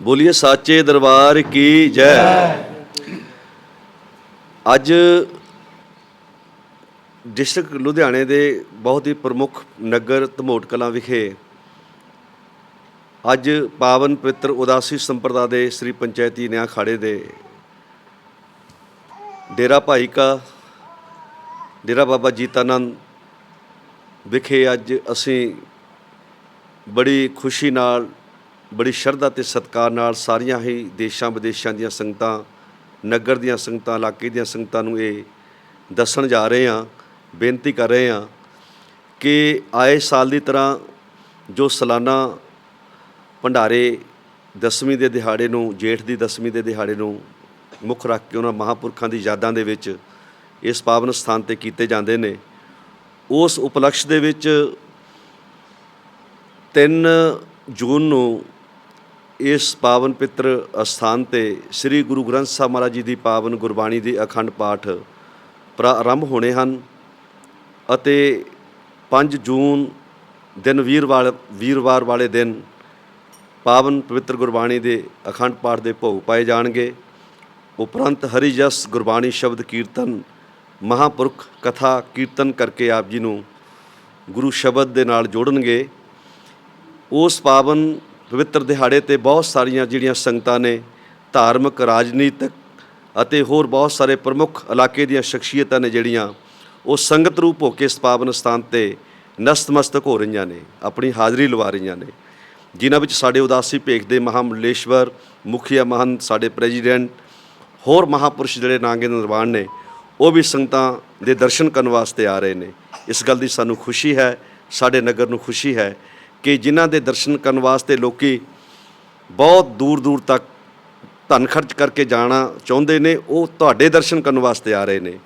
ਬੋਲੀਏ, ਸਾਚੇ ਦਰਬਾਰ ਕੀ ਜੈ? ਅੱਜ ਡਿਸਟ੍ਰਿਕਟ ਲੁਧਿਆਣੇ ਦੇ ਬਹੁਤ ਹੀ ਪ੍ਰਮੁੱਖ ਨਗਰ ਧਮੋਟ ਕਲਾਂ ਵਿਖੇ ਅੱਜ ਪਾਵਨ ਪਵਿੱਤਰ ਉਦਾਸੀ ਸੰਪਰਦਾ ਦੇ ਸ੍ਰੀ ਪੰਚਾਇਤੀ ਨਿਆਂ ਖਾੜੇ ਦੇ ਡੇਰਾ ਭਾਈ ਕਾ ਡੇਰਾ ਬਾਬਾ ਜੀਤਾਨੰਦ ਵਿਖੇ ਅੱਜ ਅਸੀਂ ਬੜੀ ਖੁਸ਼ੀ ਨਾਲ ਬੜੀ ਸ਼ਰਧਾ ਤੇ ਸਤਿਕਾਰ ਨਾਲ ਸਾਰੀਆਂ ਹੀ ਦੇਸ਼ਾਂ ਵਿਦੇਸ਼ਾਂ ਦੀਆਂ ਸੰਗਤਾਂ, ਨਗਰ ਦੀਆਂ ਸੰਗਤਾਂ, ਇਲਾਕੇ ਦੀਆਂ ਸੰਗਤਾਂ ਨੂੰ ਇਹ ਦੱਸਣ ਜਾ ਰਹੇ ਹਾਂ, ਬੇਨਤੀ ਕਰ ਰਹੇ ਹਾਂ ਕਿ ਆਏ ਸਾਲ ਦੀ ਤਰ੍ਹਾਂ ਜੋ ਸਾਲਾਨਾ ਭੰਡਾਰੇ ਦਸਵੀਂ ਦੇ ਦਿਹਾੜੇ ਨੂੰ, ਜੇਠ ਦੀ ਦਸਵੀਂ ਦੇ ਦਿਹਾੜੇ ਨੂੰ ਮੁੱਖ ਰੱਖ ਕੇ ਉਹਨਾਂ ਮਹਾਪੁਰਖਾਂ ਦੀ ਯਾਦਾਂ ਦੇ ਵਿੱਚ ਇਸ ਪਾਵਨ ਸਥਾਨ ਤੇ ਕੀਤੇ ਜਾਂਦੇ ਨੇ। ਉਸ ਉਪਲਕਸ਼ ਦੇ ਵਿੱਚ 3 ਜੂਨ ਨੂੰ ਇਸ ਪਾਵਨ ਪਿੱਤਰ ਅਸਥਾਨ ਤੇ ਸ੍ਰੀ ਗੁਰੂ ਗ੍ਰੰਥ ਸਾਹਿਬ ਮਹਾਰਾਜ ਜੀ ਦੀ ਪਾਵਨ ਗੁਰਬਾਣੀ ਦੇ ਅਖੰਡ ਪਾਠ ਪ੍ਰਾਰੰਭ ਹੋਣੇ ਹਨ ਅਤੇ 5 ਜੂਨ ਦਿਨ ਵੀਰਵਾਰ ਵੀਰਵਾਰ ਵਾਲੇ ਦਿਨ ਪਾਵਨ ਪਵਿੱਤਰ ਗੁਰਬਾਣੀ ਦੇ ਅਖੰਡ ਪਾਠ ਦੇ ਭੋਗ ਪਾਏ ਜਾਣਗੇ। ਉਪਰੰਤ ਹਰੀ ਜਸ ਗੁਰਬਾਣੀ ਸ਼ਬਦ ਕੀਰਤਨ, ਮਹਾਪੁਰਖ ਕਥਾ ਕੀਰਤਨ ਕਰਕੇ ਆਪ ਜੀ ਨੂੰ ਗੁਰੂ ਸ਼ਬਦ ਦੇ ਨਾਲ ਜੋੜਨਗੇ। ਉਸ ਪਾਵਨ ਪਵਿੱਤਰ ਦਿਹਾੜੇ ਤੇ ਬਹੁਤ ਸਾਰੀਆਂ ਜਿਹੜੀਆਂ ਸੰਗਤਾਂ ਨੇ, ਧਾਰਮਿਕ, ਰਾਜਨੀਤਿਕ ਅਤੇ ਹੋਰ ਬਹੁਤ ਸਾਰੇ ਪ੍ਰਮੁੱਖ ਇਲਾਕੇ ਦੀਆਂ ਸ਼ਖਸੀਅਤਾਂ ਨੇ ਜਿਹੜੀਆਂ, ਉਹ ਸੰਗਤ ਰੂਪ ਹੋ ਕੇ ਇਸ ਪਾਵਨ ਸਥਾਨ ਤੇ ਨਸਤਮਸਤਕ ਹੋ ਰਹੀਆਂ ਨੇ, ਆਪਣੀ ਹਾਜ਼ਰੀ ਲਵਾ ਰਹੀਆਂ ਨੇ। ਜਿਨ੍ਹਾਂ ਵਿੱਚ ਸਾਡੇ ਉਦਾਸੀ ਭੇਖ ਦੇ ਮਹਾਮੰਡਲੇਸ਼ਵਰ ਮੁਖੀਆ ਮਹੰਤ, ਸਾਡੇ ਪ੍ਰੈਜ਼ੀਡੈਂਟ, ਹੋਰ ਮਹਾਪੁਰਸ਼ ਜਿਹੜੇ ਨਾਂਗੇ ਨਿਰਵਾਣ ਨੇ, ਉਹ ਵੀ ਸੰਗਤਾਂ ਦੇ ਦਰਸ਼ਨ ਕਰਨ ਵਾਸਤੇ ਆ ਰਹੇ ਨੇ। ਇਸ ਗੱਲ ਦੀ ਸਾਨੂੰ ਖੁਸ਼ੀ ਹੈ, ਸਾਡੇ ਨਗਰ ਨੂੰ ਖੁਸ਼ੀ ਹੈ ਕਿ ਜਿਨ੍ਹਾਂ ਦੇ ਦਰਸ਼ਨ ਕਰਨ ਵਾਸਤੇ ਲੋਕੀ ਬਹੁਤ ਦੂਰ ਦੂਰ ਤੱਕ ਧਨ ਖਰਚ ਕਰਕੇ ਜਾਣਾ ਚਾਹੁੰਦੇ ਨੇ, ਉਹ ਤੁਹਾਡੇ ਦਰਸ਼ਨ ਕਰਨ ਵਾਸਤੇ ਆ ਰਹੇ ਨੇ।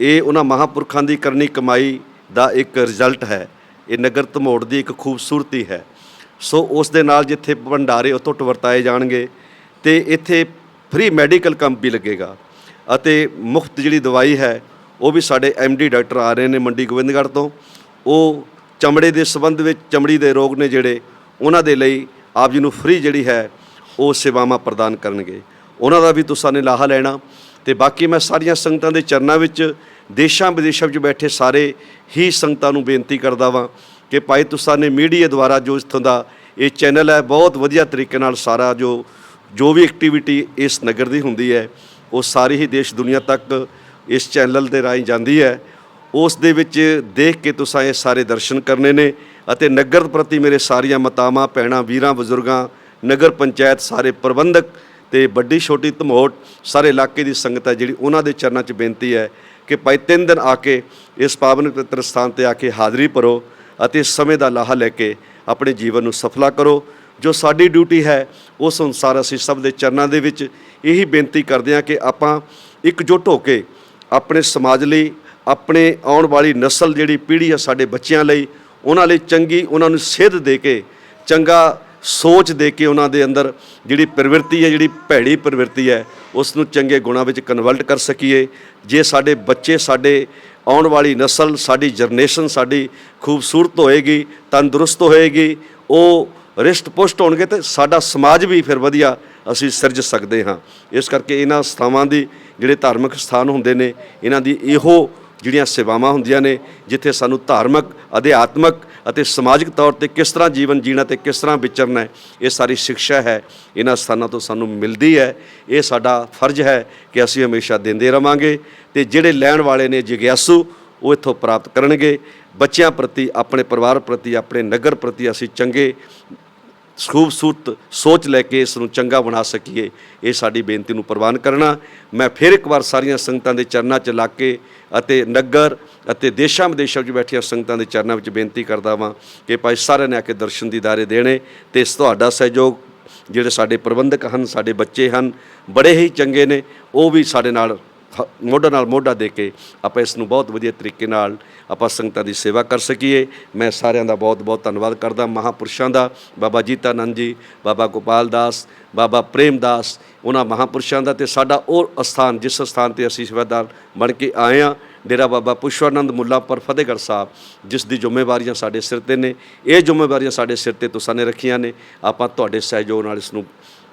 ਇਹ ਉਹਨਾਂ ਮਹਾਪੁਰਖਾਂ ਦੀ ਕਰਨੀ ਕਮਾਈ ਦਾ ਇੱਕ ਰਿਜ਼ਲਟ ਹੈ। ਇਹ ਨਗਰ ਧਮੋੜ ਦੀ ਇੱਕ ਖੂਬਸੂਰਤੀ ਹੈ। ਸੋ ਉਸ ਦੇ ਨਾਲ ਜਿੱਥੇ ਭੰਡਾਰੇ ਉਤੋਂ ਵਰਤਾਏ ਜਾਣਗੇ ਤੇ ਇੱਥੇ ਫ੍ਰੀ ਮੈਡੀਕਲ ਕੰਮ ਵੀ ਲੱਗੇਗਾ। ਅਤੇ ਮੁਫਤ ਜਿਹੜੀ ਦਵਾਈ ਹੈ, ਉਹ ਵੀ ਸਾਡੇ ਡੀ ਡਾਕਟਰ ਆ ਰਹੇ ਨੇ ਮੰਡੀ ਗੋਬਿੰਦਗੜ੍ਹ ਤੋਂ। ਉਹ ਚਮੜੇ ਦੇ ਸੰਬੰਧ ਵਿੱਚ ਚਮੜੀ ਦੇ ਰੋਗ ਨੇ ਜਿਹੜੇ, ਉਹਨਾਂ ਦੇ ਲਈ ਆਪ ਜੀ ਨੂੰ ਫ੍ਰੀ ਜਿਹੜੀ ਹੈ, ਉਹ ਸੇਵਾਵਾਂ ਪ੍ਰਦਾਨ ਕਰਨਗੇ। ਉਹਨਾਂ ਦਾ ਵੀ ਤੁਸੀਂ ਨੇ ਲਾਹਾ ਲੈਣਾ। ਤੇ ਬਾਕੀ ਮੈਂ ਸਾਰੀਆਂ ਸੰਗਤਾਂ ਦੇ ਚਰਨਾਂ ਵਿੱਚ ਦੇਸ਼ਾਂ ਵਿਦੇਸ਼ਾਂ ਵਿੱਚ ਬੈਠੇ ਸਾਰੇ ਹੀ ਸੰਗਤਾਂ ਨੂੰ ਬੇਨਤੀ ਕਰਦਾ ਵਾਂ ਕਿ ਭਾਈ ਤੁਸੀਂ ਨੇ ਮੀਡੀਆ ਦੁਆਰਾ ਜੋ ਇਥੋਂ ਦਾ ਇਹ ਚੈਨਲ ਹੈ, ਬਹੁਤ ਵਧੀਆ ਤਰੀਕੇ ਨਾਲ ਸਾਰਾ ਜੋ ਜੋ ਵੀ ਐਕਟੀਵਿਟੀ ਇਸ ਨਗਰ ਦੀ ਹੁੰਦੀ ਹੈ, ਉਹ ਸਾਰੀ ਹੀ ਦੇਸ਼ ਦੁਨੀਆ ਤੱਕ ਇਸ ਚੈਨਲ ਦੇ ਰਾਹੀਂ ਜਾਂਦੀ ਹੈ। ਉਸ ਦੇ ਵਿੱਚ ਦੇਖ ਕੇ ਤੁਸੀਂ ਇਹ ਸਾਰੇ ਦਰਸ਼ਨ ਕਰਨੇ ਨੇ ਅਤੇ ਨਗਰ ਪ੍ਰਤੀ ਮੇਰੇ ਸਾਰੀਆਂ ਮਤਾਵਾਂ, ਭੈਣਾਂ, ਵੀਰਾਂ, ਬਜ਼ੁਰਗਾਂ, ਨਗਰ ਪੰਚਾਇਤ ਸਾਰੇ ਪ੍ਰਬੰਧਕ ਤੇ ਵੱਡੀ ਛੋਟੀ ਧਮੋਟ ਸਾਰੇ ਇਲਾਕੇ ਦੀ ਸੰਗਤ ਹੈ ਜਿਹੜੀ ਉਹਨਾਂ ਦੇ ਚਰਨਾਂ 'ਚ ਬੇਨਤੀ ਹੈ ਕਿ ਭਾਈ ਤਿੰਨ ਦਿਨ ਆ ਕੇ ਇਸ ਪਾਵਨ ਪਵਿੱਤਰ ਸਥਾਨ ਤੇ ਆ ਕੇ ਹਾਜ਼ਰੀ ਭਰੋ ਅਤੇ ਸਮੇਂ ਦਾ ਲਾਹਾ ਲੈ ਕੇ ਆਪਣੇ ਜੀਵਨ ਨੂੰ ਸਫਲਾ ਕਰੋ। ਜੋ ਸਾਡੀ ਡਿਊਟੀ ਹੈ, ਉਸ ਅਨੁਸਾਰ ਅਸੀਂ ਸਭ ਦੇ ਚਰਨਾਂ ਦੇ ਵਿੱਚ ਇਹੀ ਬੇਨਤੀ ਕਰਦੇ ਹਾਂ ਕਿ ਆਪਾਂ ਇਕਜੁੱਟ ਹੋ ਕੇ ਆਪਣੇ ਸਮਾਜ ਲਈ ਆਪਣੇ ਆਉਣ ਵਾਲੀ ਨਸਲ ਜਿਹੜੀ ਪੀੜ੍ਹੀ ਆ ਸਾਡੇ ਬੱਚਿਆਂ ਲਈ, ਉਹਨਾਂ ਲਈ ਚੰਗੀ, ਉਹਨਾਂ ਨੂੰ ਸੇਧ ਦੇ ਕੇ, ਚੰਗਾ ਸੋਚ ਦੇ ਕੇ ਉਹਨਾਂ ਦੇ ਅੰਦਰ ਜਿਹੜੀ ਪ੍ਰਵਿਰਤੀ ਹੈ, ਜਿਹੜੀ ਭੈੜੀ ਪ੍ਰਵਿਰਤੀ ਹੈ, ਉਸ ਨੂੰ ਚੰਗੇ ਗੁਣਾਂ ਵਿੱਚ ਕਨਵਰਟ ਕਰ ਸਕੀਏ। ਜੇ ਸਾਡੇ ਬੱਚੇ, ਸਾਡੇ ਆਉਣ ਵਾਲੀ ਨਸਲ, ਸਾਡੀ ਜਨਰੇਸ਼ਨ ਸਾਡੀ ਖੂਬਸੂਰਤ ਹੋਏਗੀ, ਤੰਦਰੁਸਤ ਹੋਏਗੀ, ਉਹ ਰਿਸ਼ਟ ਪੁਸ਼ਟ ਹੋਣਗੇ ਤੇ ਸਾਡਾ ਸਮਾਜ ਵੀ ਫਿਰ ਵਧੀਆ ਅਸੀਂ ਸਿਰਜ ਸਕਦੇ ਹਾਂ। ਇਸ ਕਰਕੇ ਇਹਨਾਂ ਸਥਾਵਾਂ ਦੀ ਜਿਹੜੇ ਧਾਰਮਿਕ ਸਥਾਨ ਹੁੰਦੇ ਨੇ, ਇਹਨਾਂ ਦੀ ਇਹੋ ਜਿਹੜੀਆਂ ਸੇਵਾਵਾਂ ਹੁੰਦੀਆਂ ਨੇ, ਜਿੱਥੇ ਸਾਨੂੰ ਧਾਰਮਿਕ, ਅਧਿਆਤਮਕ ਅਤੇ ਸਮਾਜਿਕ ਤੌਰ ਤੇ ਕਿਸ ਤਰ੍ਹਾਂ ਜੀਵਨ ਜੀਣਾ ਤੇ ਕਿਸ ਤਰ੍ਹਾਂ ਵਿਚਰਨਾ ਹੈ, ਇਹ ਸਾਰੀ ਸਿੱਖਿਆ ਹੈ, ਇਹਨਾਂ ਸਥਾਨਾਂ ਤੋਂ ਸਾਨੂੰ ਮਿਲਦੀ ਹੈ। ਇਹ ਸਾਡਾ ਫਰਜ਼ ਹੈ ਕਿ ਅਸੀਂ ਹਮੇਸ਼ਾ ਦਿੰਦੇ ਰਵਾਂਗੇ ਤੇ ਜਿਹੜੇ ਲੈਣ ਵਾਲੇ ਨੇ ਜਿਗਿਆਸੂ, ਉਹ ਇੱਥੋਂ ਪ੍ਰਾਪਤ ਕਰਨਗੇ। ਬੱਚਿਆਂ ਪ੍ਰਤੀ, ਆਪਣੇ ਪਰਿਵਾਰ ਪ੍ਰਤੀ, ਆਪਣੇ ਨਗਰ ਪ੍ਰਤੀ ਅਸੀਂ ਚੰਗੇ ਖੂਬਸੂਰਤ ਸੋਚ ਲੈ ਕੇ ਇਸ ਨੂੰ ਚੰਗਾ ਬਣਾ ਸਕੀਏ, ਇਹ ਸਾਡੀ ਬੇਨਤੀ ਨੂੰ ਪ੍ਰਵਾਨ ਕਰਨਾ। ਮੈਂ ਫਿਰ ਇੱਕ ਵਾਰ ਸਾਰੀਆਂ ਸੰਗਤਾਂ ਦੇ ਚਰਨਾਂ 'ਚ ਲੱਗ ਕੇ ਅਤੇ ਨਗਰ ਅਤੇ ਦੇਸ਼ਾਂ ਵਿਦੇਸ਼ਾਂ 'ਚ ਬੈਠੀਆਂ ਸੰਗਤਾਂ ਦੇ ਚਰਨਾਂ ਵਿੱਚ ਬੇਨਤੀ ਕਰਦਾ ਵਾਂ ਕਿ ਭਾਈ ਸਾਰਿਆਂ ਨੇ ਆ ਕੇ ਦਰਸ਼ਨ ਦੀਦਾਰੇ ਦੇਣੇ ਤੇ ਇਸ ਤੁਹਾਡਾ ਸਹਿਯੋਗ, ਜਿਹੜੇ ਸਾਡੇ ਪ੍ਰਬੰਧਕ ਹਨ, ਸਾਡੇ ਬੱਚੇ ਹਨ, ਬੜੇ ਹੀ ਚੰਗੇ ਨੇ, ਉਹ ਵੀ ਸਾਡੇ ਨਾਲ ਮੋਢਾ ਨਾਲ ਮੋਢਾ ਦੇ ਕੇ ਆਪਾਂ ਇਸ ਨੂੰ ਬਹੁਤ ਵਧੀਆ ਤਰੀਕੇ ਨਾਲ ਆਪਾਂ ਸੰਗਤਾਂ ਦੀ ਸੇਵਾ ਕਰ ਸਕੀਏ। ਮੈਂ ਸਾਰਿਆਂ ਦਾ ਬਹੁਤ ਬਹੁਤ ਧੰਨਵਾਦ ਕਰਦਾ ਮਹਾਪੁਰਸ਼ਾਂ ਦਾ, ਬਾਬਾ ਜੀਤਾਨੰਦ ਜੀ, ਬਾਬਾ ਗੋਪਾਲ ਦਾਸ, ਬਾਬਾ ਪ੍ਰੇਮ ਦਾਸ, ਉਹਨਾਂ ਮਹਾਪੁਰਸ਼ਾਂ ਦਾ ਤੇ ਸਾਡਾ ਉਹ ਅਸਥਾਨ ਜਿਸ ਅਸਥਾਨ ਤੇ ਅਸੀਂ ਸੇਵਾਦਾਰ ਬਣ ਕੇ ਆਏ ਹਾਂ, ਡੇਰਾ ਬਾਬਾ ਪੁਸ਼ਵਾਨੰਦ ਮੁੱਲਾਪੁਰ ਫਤਿਹਗੜ੍ਹ ਸਾਹਿਬ, ਜਿਸ ਦੀ ਜ਼ਿੰਮੇਵਾਰੀਆਂ ਸਾਡੇ ਸਿਰ ਤੇ ਨੇ। ਇਹ ਜ਼ਿੰਮੇਵਾਰੀਆਂ ਸਾਡੇ ਸਿਰ ਤੇ ਤੁਸਾਂ ਨੇ ਰੱਖੀਆਂ ਨੇ। ਆਪਾਂ ਤੁਹਾਡੇ ਸਹਿਯੋਗ ਨਾਲ ਇਸ ਨੂੰ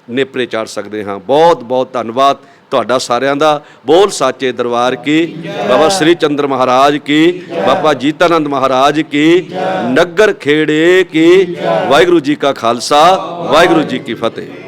ਨੇਪਰੇ ਚਾੜ ਸਕਦੇ ਹਾਂ। ਬਹੁਤ ਬਹੁਤ ਧੰਨਵਾਦ ਤੁਹਾਡਾ ਸਾਰਿਆਂ ਦਾ। ਬੋਲ ਸਾਚੇ ਦਰਬਾਰ ਕੀ। ਬਾਬਾ ਸ੍ਰੀ ਚੰਦਰ ਮਹਾਰਾਜ ਕੀ। ਬਾਬਾ ਜੀਤਾਨੰਦ ਮਹਾਰਾਜ ਕੀ। ਨਗਰ ਖੇੜੇ ਕੀ। ਵਾਹਿਗੁਰੂ ਜੀ ਕਾ ਖਾਲਸਾ। ਵਾਹਿਗੁਰੂ ਜੀ ਕੀ ਫਤਿਹ।